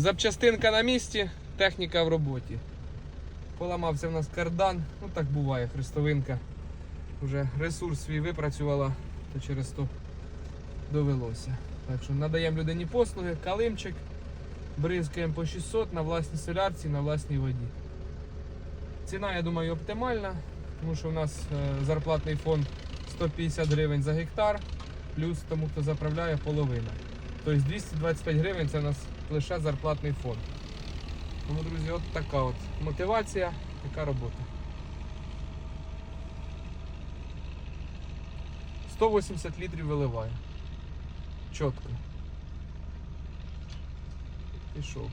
запчастинка на місці, техніка в роботі. Поламався в нас кардан, ну так буває, хрестовинка. Вже ресурс свій випрацювала, то через то довелося. Так що надаємо людині послуги, калимчик, бризкаємо по 600 на власній солярці, на власній воді. Ціна, я думаю, оптимальна, тому що у нас е, зарплатний фонд 150 гривень за гектар, плюс тому, хто заправляє, половина. Тобто 225 гривень це у нас лише зарплатний фонд. Тому, друзі, от така от мотивація, така робота. 180 літрів виливає. Чітко. Пішов.